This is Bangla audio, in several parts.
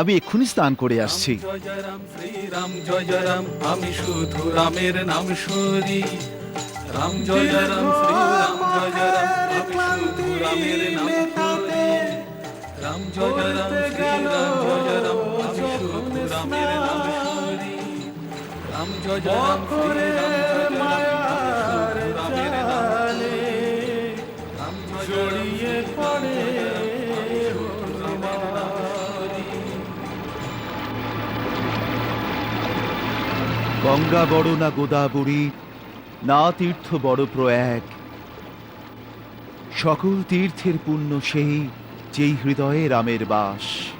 আমি এক্ষুনি স্নান করে আসছি। জয় রাম শ্রীরাম জয় জয় রাম, আমি শুধু রামের নাম সরি রাম, জয় জয় রাম শ্রীরাম জয় জয় রাম, আমি শুধু রামের নাম সরি রাম, জয় রাম শ্রীরাম জয় জয় রাম, আমি শুধু রামের নাম সরি রাম, জয় রাম গঙ্গা বড় না গোদাবরী? না তীর্থ বড় প্রয়াগ। সকল তীর্থের পুণ্য সেই, যেই হৃদয়ে রামের বাস।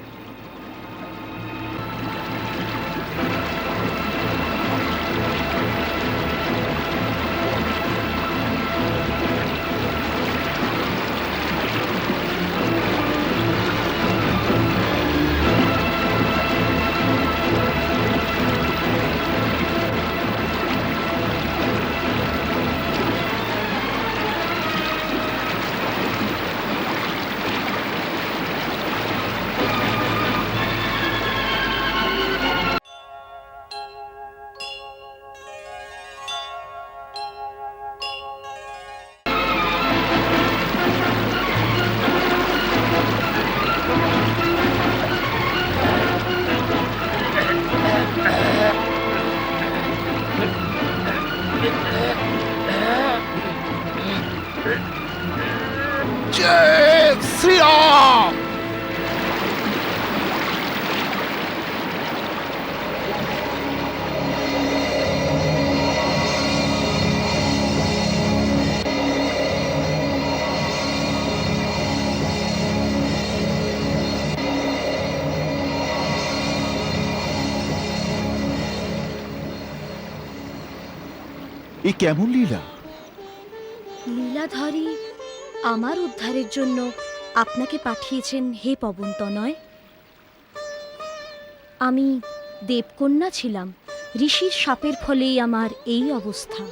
শ্রীরাম এ কেমন লীলা লীলাধারী আমার উদ্ধারের জন্য আপনাকে পাঠিয়েছেন হে পবনতনয়। আমি দেবকন্যা ছিলাম, ঋষির সাপের ফলেই আমার এই অবস্থা।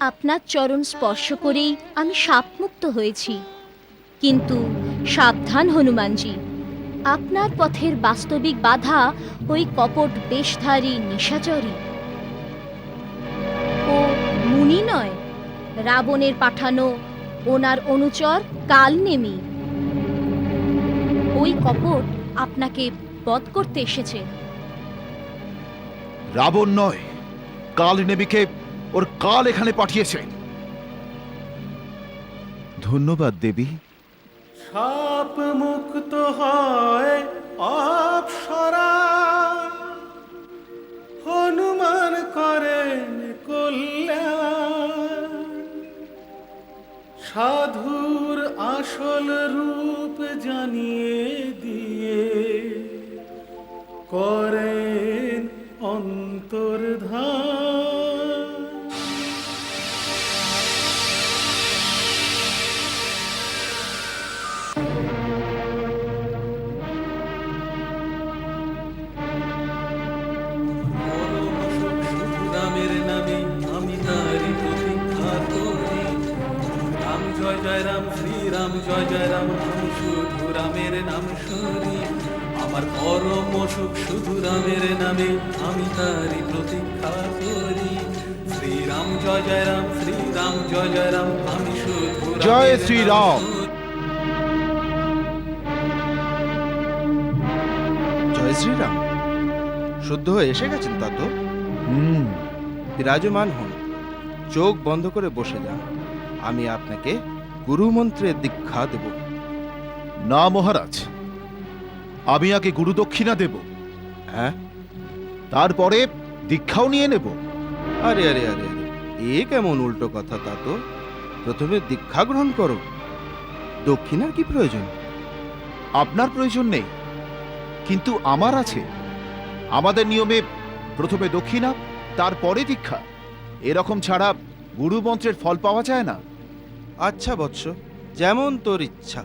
আপনার চরণ স্পর্শ করেই আমি শাপমুক্ত হয়েছি। কিন্তু সাবধান হনুমানজি, আপনার পথের বাস্তবিক বাধা ওই কপট বেশধারী নিশাচরী। ও মুনি নয় রাবণের পাঠানো ওনার অনুচর কাল নেমি ওই কপট আপনাকে বধ করতে এসেছে। রাবণ নয় কাল নেবিকে ওর কাল এখানে পাঠিয়েছে। ধন্যবাদ দেবী। সাপ মুক্ত হয় অপসরা সাধুর আসল রূপ জানিয়ে দিয়ে করেন অন্তর্ধান। জয় রাম শ্রীরাম জয় জয় রাম শুধু রামের নাম শুনি। আমার পরম সুখ শুধু রামের নামে আমি তারি প্রতীক্ষা করি। শ্রীরাম জয় জয় রাম শ্রীরাম জয় জয় রাম আমি শুধু জয় শ্রীরাম। জয় শ্রীরাম। শুদ্ধ হয়ে এসে গেছেন তা তো? হুম। বিরাজমান হন। চোখ বন্ধ করে বসে যান। আমি আপনাকে গুরুমন্ত্রের দীক্ষা দেব। না মহারাজ আমি আগে গুরু দক্ষিণা দেব। হ্যাঁ? তারপরে দীক্ষাও নিয়ে নেব। আরে আরে আরে আরে এ কেমন উল্টো কথা তা তো। প্রথমে দীক্ষা গ্রহণ করো। দক্ষিণার কি প্রয়োজন? আপনার প্রয়োজন নেই কিন্তু আমার আছে। আমাদের নিয়মে প্রথমে দক্ষিণা তারপরে দীক্ষা। এরকম ছাড়া গুরু মন্ত্রের ফল পাওয়া যায় না। আচ্ছা বৎস যেমন তোর ইচ্ছা।